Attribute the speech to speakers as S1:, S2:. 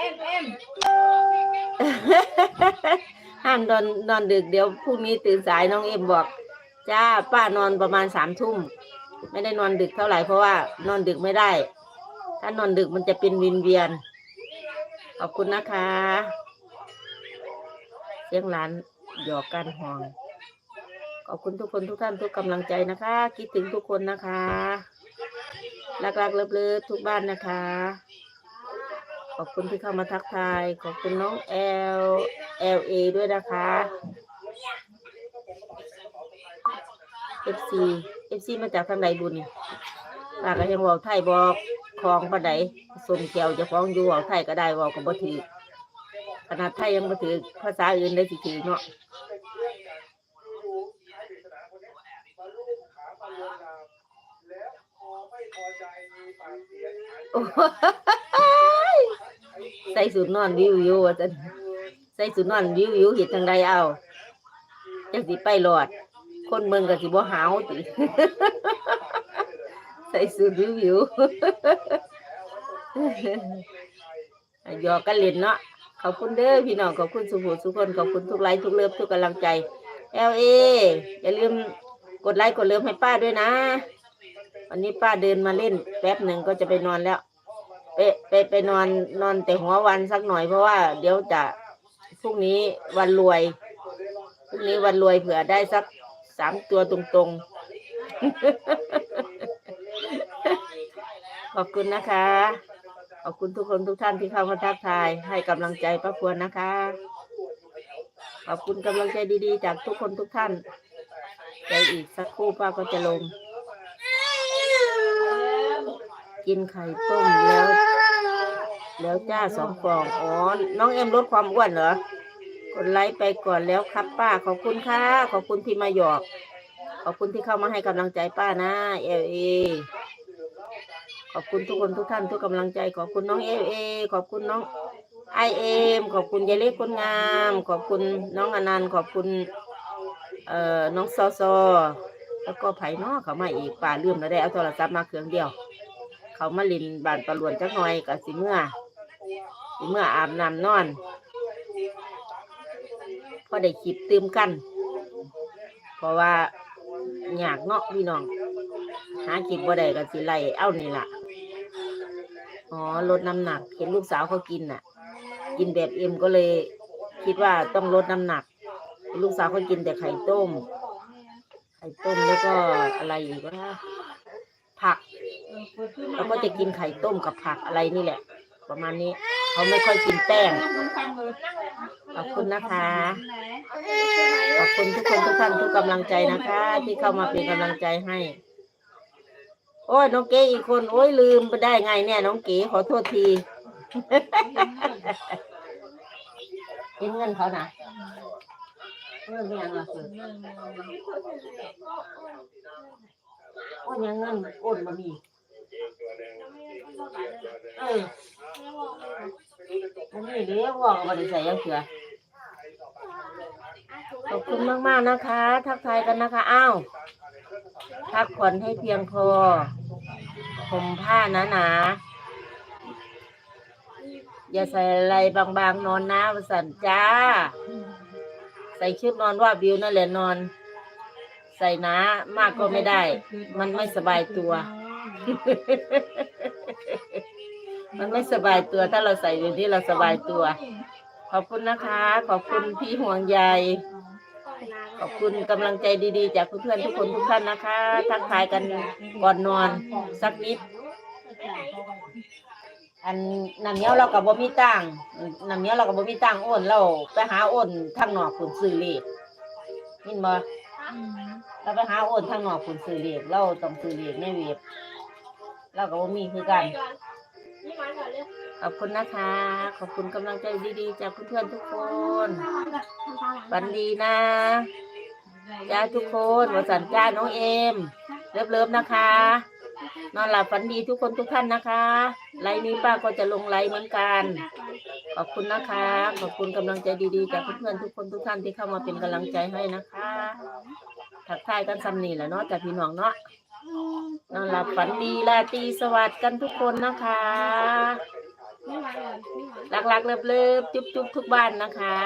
S1: อ็มเอ็ม
S2: ห้ามนอนนอนดึกเดี๋ยวพรุ่งนี้ตื่นสายน้องเอ็มบอก จ้าป้านอนประมาณสามทุ่มไม่ได้นอนดึกเท่าไหร่เพราะว่านอนดึกไม่ได้ ถ้านอนดึกมันจะเป็นวินเวียน ขอบคุณนะคะ เสียงหลานหยอกกันห่องขอบคุณทุกคนทุกท่านทุกกำลังใจนะคะ คิดถึงทุกคนนะคะรักๆเลิฟๆทุกบ้านนะคะ ขอบคุณที่เข้ามาทักทาย ขอบคุณน้องแอลเอลเอด้วยนะคะ FC FC มาจากทางไหนบุญปากก็ยังบอกไทยบอกคลองปะไดสมเขียวจะฟ้องอยู่บอกไทยก็ได้บอกก็บ่ถือขนาดไทยยังบ่ถือภาษาอื่นได้สิถือเนาะโอ้ ส่สูตรนอนวิวอยู่ว่าจันใส่สูตรนอนวิวอยู่เห็ดทางใดเอาจังสิไปหลอด คนเมืองก็สิบ่หาวติใส่สูตรวิววิวหยอกกันเล่นเนาะขอบคุณเด้อพี่น้องขอบคุณสุภูสุคนขอบคุณทุกไลค์ทุกเลิฟทุกกำลังใจเอลเออย่าลืมกดไลค์กดเลิฟให้ป้าด้วยนะ วันนี้ป้าเดินมาเล่นแป๊บหนึ่งก็จะไปนอนแล้ว ไปไปไปนอนนอนแต่หัววันสักหน่อยเพราะว่าเดี๋ยวจะพรุ่งนี้วันรวยพรุ่งนี้วันรวยเผื่อได้สักสามตัวตรงๆ ขอบคุณนะคะ ขอบคุณทุกคนทุกท่านที่เข้ามาทักทาย ให้กำลังใจป้าพวนนะคะ ขอบคุณกำลังใจดีๆ จากทุกคนทุกท่านใจอีกสักครู่ป้าก็จะลง กินไข่ต้มแล้ว แล้วจ้าสองฟองอ๋อน้องเอ็มลดความอ้วนเหรอกดไลค์ไปก่อนแล้วครับป้าขอบคุณค่ะขอบคุณที่มาหยอก ขอบคุณที่เข้ามาให้กำลังใจป้านะเอลเอขอบคุณทุกคนทุกท่านทุกกำลังใจ ขอบคุณน้องเอลเอขอบคุณน้องไอเอมขอบคุณยายเล็กคนงาม ขอบคุณน้องอนันต์ขอบคุณเอ่อน้องซอซอแล้วก็ไผ่นอเขามาอีกป้าเลืมแล้วได้เอาโทรศัพท์มาเครื่องเดียว เขามาลินบานประลวนจักหน่อยกับสิเมื่อสิเมื่ออาบน้ำนอน พอได้คลิปตืมกัน เพราะว่าอยากเนาะพี่น้อง หากินบ่ได้ก็สิไล่เอานี่ล่ะ อ๋อลดน้ำหนัก เห็นลูกสาวเขากินน่ะ กินแบบเอ็มก็เลยคิดว่าต้องลดน้ำหนัก ลูกสาวเขากินแต่ไข่ต้ม ไข่ต้มแล้วก็อะไรอีกวะผัก เราก็จะกินไข่ต้มกับผักอะไรนี่แหละ ประมาณนี้ เขาไม่ค่อยกินแป้งขอบคุณนะคะ ขอบคุณทุกคนทุกท่านทุกกำลังใจนะคะ ที่เข้ามาเป็นกำลังใจให้ โอ้ยน้องเก๋อีกคน โอ้ยลืมไปได้ไงเนี่ยน้องเก๋ขอโทษทีกินเงินเขานะเงินเป็นยังไงคือโอ้ยยังเงินโอนมามี เอออันนี้เดี๋ยวบอกว่าได้ใส่ยังเสือขอบคุณมากๆนะคะ ทักทายกันนะคะอ้าวพักผ่อนให้เพียงพอผมผ้าหนาๆอย่าใส่อะไรบางๆ นอนนะวสันจ้า ใส่ชุดนอนว่าบิวนั่นแหละนอน ใส่หนามากก็ไม่ได้ มันไม่สบายตัว มันไม่สบายตัวถ้าเราใส่อยู่ที่เราสบายตัว ขอบคุณนะคะ ขอบคุณพี่ห่วงใยขอบคุณกำลังใจดีๆ จากเพื่อนๆทุกคนทุกท่านนะคะ ทักทายกันก่อนนอนสักนิด อันน้ำเนี้ยวเรากับบ่มีตังค์น้ำเนี้ยวเรากับบ่มีตังค์โอนเราไปหาโอนทางนอกคุณซื้อเลขยินบ่เราไปหาโอนทางนอกคุณซื้อเลขเราต้องซื้อเลขในเว็บ เรากับบ่มีคือกัน ขอบคุณนะคะ ขอบคุณกำลังใจดีๆ จากเพื่อนๆทุกคนฝันดีนะจ้าทุกคนวสันจ้าน้องเอม เลิฟๆนะคะ นอนหลับฝันดีทุกคนทุกท่านนะคะไลน์นี้ป้าก็จะลงไลน์เหมือนกัน ขอบคุณนะคะ ขอบคุณกำลังใจดีๆ จากเพื่อนๆทุกคนทุกท่านที่เข้ามาเป็นกำลังใจให้นะคะทักทายกันซ้ำนี่แหละเนาะจากพี่น้องเนาะ นอนหลับฝันดีราตรีสวัสดิ์กันทุกคนนะคะ
S1: ไม่ไหวเลยไม่ไหว
S2: รักๆเลิฟๆจุ๊บๆทุกบ้านนะคะ